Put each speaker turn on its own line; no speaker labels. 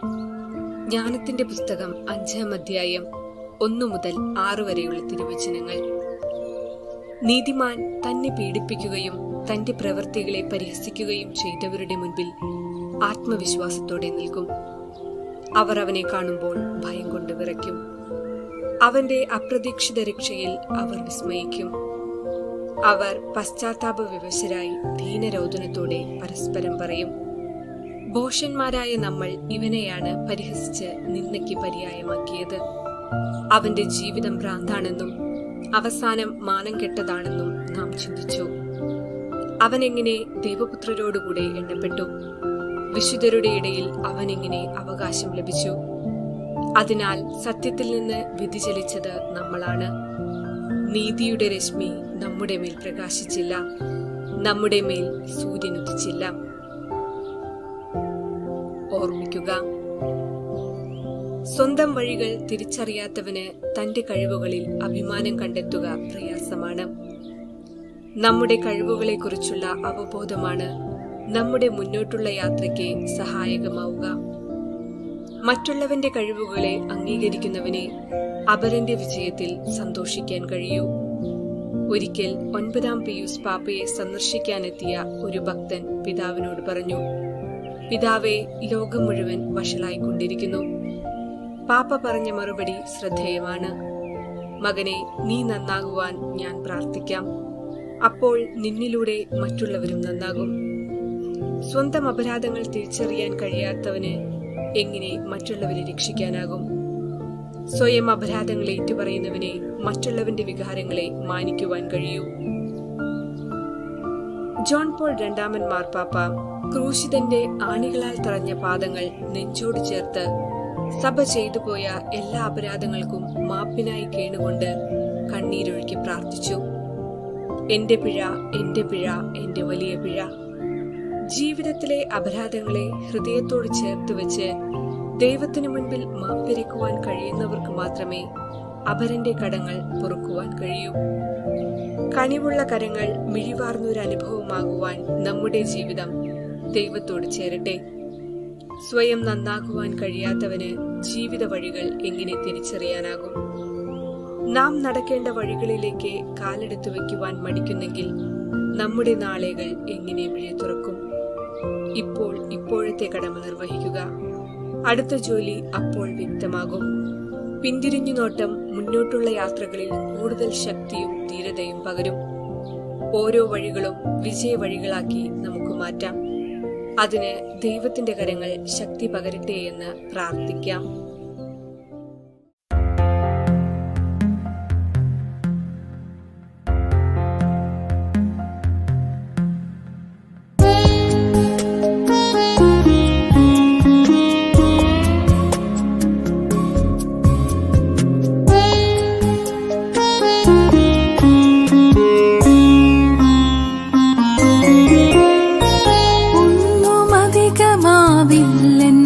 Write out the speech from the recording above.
ജ്ഞാനത്തിന്റെ പുസ്തകം അഞ്ചാം അധ്യായം ഒന്നു മുതൽ ആറു വരെയുള്ള തിരുവചനങ്ങൾ. നീതിമാൻ തന്നെ പീഡിപ്പിക്കുകയും തന്റെ പ്രവൃത്തികളെ പരിഹസിക്കുകയും ചെയ്തവരുടെ മുൻപിൽ ആത്മവിശ്വാസത്തോടെ നിൽക്കും. അവർ അവനെ കാണുമ്പോൾ ഭയം കൊണ്ട് വിറയ്ക്കും. അവന്റെ അപ്രതീക്ഷിത രക്ഷയിൽ അവർ വിസ്മയിക്കും. അവർ പശ്ചാത്താപ വിവശരായി ദീനരോധനത്തോടെ പരസ്പരം പറയും. ഭോഷന്മാരായ നമ്മൾ ഇവനെയാണ് പരിഹസിച്ച് നിന്നയ്ക്ക് പര്യായമാക്കിയത്. അവന്റെ ജീവിതം ഭ്രാന്താണെന്നും അവസാനം മാനം കെട്ടതാണെന്നും നാം ചിന്തിച്ചു. അവനെങ്ങനെ ദൈവപുത്രരോടുകൂടെ എണ്ണപ്പെട്ടു? വിശുദ്ധരുടെ ഇടയിൽ അവനെങ്ങനെ അവകാശം ലഭിച്ചു? അതിനാൽ സത്യത്തിൽ നിന്ന് വ്യതിചലിച്ചത് നമ്മളാണ്. നീതിയുടെ രശ്മി നമ്മുടെ മേൽ പ്രകാശിച്ചില്ല. നമ്മുടെ മേൽ സൂര്യൻ ഉദിച്ചില്ല ഓർമ്മിക്കുക. സ്വന്തം വഴികൾ തിരിച്ചറിയാത്തവന് തന്റെ കഴിവുകളിൽ അഭിമാനം കണ്ടെത്തുക പ്രയാസമാണ്. നമ്മുടെ കഴിവുകളെക്കുറിച്ചുള്ള അവബോധമാണ് നമ്മുടെ മുന്നോട്ടുള്ള യാത്രയ്ക്ക് സഹായകമാവുക. മറ്റുള്ളവന്റെ കഴിവുകളെ അംഗീകരിക്കുന്നവനെ അപരന്റെ വിജയത്തിൽ സന്തോഷിക്കാൻ കഴിയൂ. ഒരിക്കൽ ഒൻപതാം പിയൂസ് പാപ്പയെ സന്ദർശിക്കാനെത്തിയ ഒരു ഭക്തൻ പിതാവിനോട് പറഞ്ഞു പിതാവെ ലോകം മുഴുവൻ വഷളായിക്കൊണ്ടിരിക്കുന്നു. പാപ്പ പറഞ്ഞ മറുപടി ശ്രദ്ധേയമാണ്. മകനെ നീ നന്നാകുവാൻ ഞാൻ പ്രാർത്ഥിക്കാം. അപ്പോൾ നിന്നിലൂടെ മറ്റുള്ളവരും നന്നാകും. സ്വന്തം അപരാധങ്ങൾ തിരിച്ചറിയാൻ കഴിയാത്തവന് എങ്ങനെ മറ്റുള്ളവരെ രക്ഷിക്കാനാകും? സ്വയം അപരാധങ്ങൾ ഏറ്റുപറയുന്നവനെ മറ്റുള്ളവന്റെ വികാരങ്ങളെ മാനിക്കുവാൻ കഴിയൂ. ജോൺ പോൾ രണ്ടാമൻ മാർപ്പാപ്പ ക്രൂശിതന്റെ ആണികളാൽ തറഞ്ഞ പാദങ്ങൾ നെഞ്ചോട് ചേർത്ത് സഭ ചെയ്തുപോയ എല്ലാ അപരാധങ്ങൾക്കും മാപ്പിനായി കേണുകൊണ്ട് കണ്ണീരൊഴുക്കി പ്രാർത്ഥിച്ചു. എന്റെ പിഴ എന്റെ പിഴ എന്റെ വലിയ പിഴ. ജീവിതത്തിലെ അപരാധങ്ങളെ ഹൃദയത്തോട് ചേർത്ത് വെച്ച് ദൈവത്തിനു മുൻപിൽ മാപ്പിരിക്കുവാൻ കഴിയുന്നവർക്ക് മാത്രമേ അപരന്റെ കടങ്ങൾ പൊറുക്കുവാൻ കഴിയൂ. കനിവുള്ള കരങ്ങൾ മിഴിവാർന്നൊരു അനുഭവമാകുവാൻ നമ്മുടെ ജീവിതം ദൈവത്തോട് ചേരട്ടെ. സ്വയം നന്നാകുവാൻ കഴിയാത്തവന് ജീവിത വഴികൾ എങ്ങനെ തിരിച്ചറിയാനാകും? നാം നടക്കേണ്ട വഴികളിലേക്ക് കാലെടുത്തു വയ്ക്കുവാൻ മടിക്കുന്നെങ്കിൽ നമ്മുടെ നാളേകൾ എങ്ങനെ മിഴി തുറക്കും? ഇപ്പോൾ ഇപ്പോഴത്തെ കടമ നിർവഹിക്കുക. അടുത്ത ജോലി അപ്പോൾ വ്യക്തമാകും. പിന്തിരിഞ്ഞു നോട്ടം മുന്നോട്ടുള്ള യാത്രകളിൽ കൂടുതൽ ശക്തിയും ധീരതയും പകരും. ഓരോ വഴികളും വിജയ വഴികളാക്കി നമുക്ക് മാറ്റാം. അതിന് ദൈവത്തിന്റെ കരങ്ങൾ ശക്തി പകരട്ടെ എന്ന് പ്രാർത്ഥിക്കാം.
ഒന്നുമധികമാവില്ലെന്നാഥാ